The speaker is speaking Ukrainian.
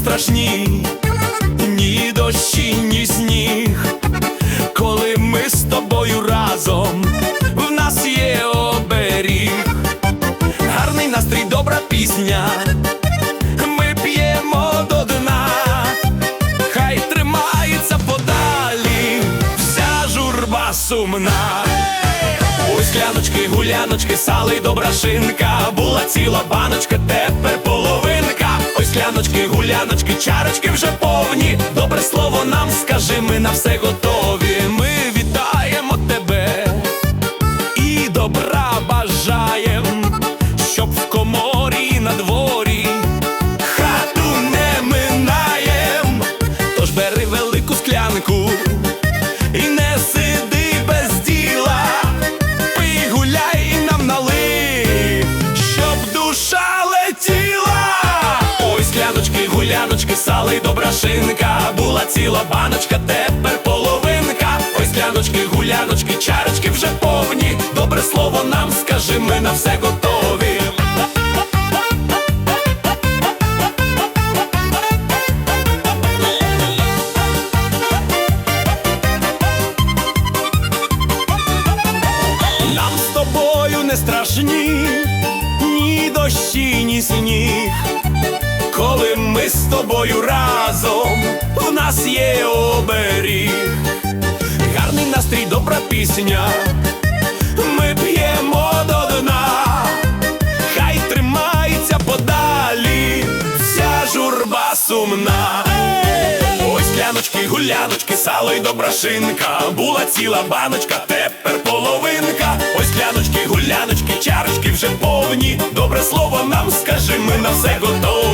страшні, ні дощі, ні сніг. Коли ми з тобою разом, в нас є оберіг, гарний настрій, добра пісня. Ми п'ємо до дна, хай тримається подалі, вся журба сумна. Ой, скляночки, гуляночки, сало й добра шинка. Була ціла баночка, тепер чарочки вже повні. Добре слово нам скажи, ми на все готові. Ми скляночки, й добра шинка. Була ціла баночка, тепер половинка. Ой, скляночки, гуляночки, чарочки вже повні. Добре слово нам скажи, ми на все готові. Нам з тобою не страшні, ні дощі, ні сніг. Коли з тобою разом, в нас є оберіг, гарний настрій, добра пісня. Ми п'ємо до дна, хай тримається подалі, вся журба сумна. Ой, скляночки, гуляночки, сало й добра шинка. Була ціла баночка, тепер половинка. Ой, скляночки, гуляночки, чарочки вже повні. Добре слово нам скажи, ми на все готові.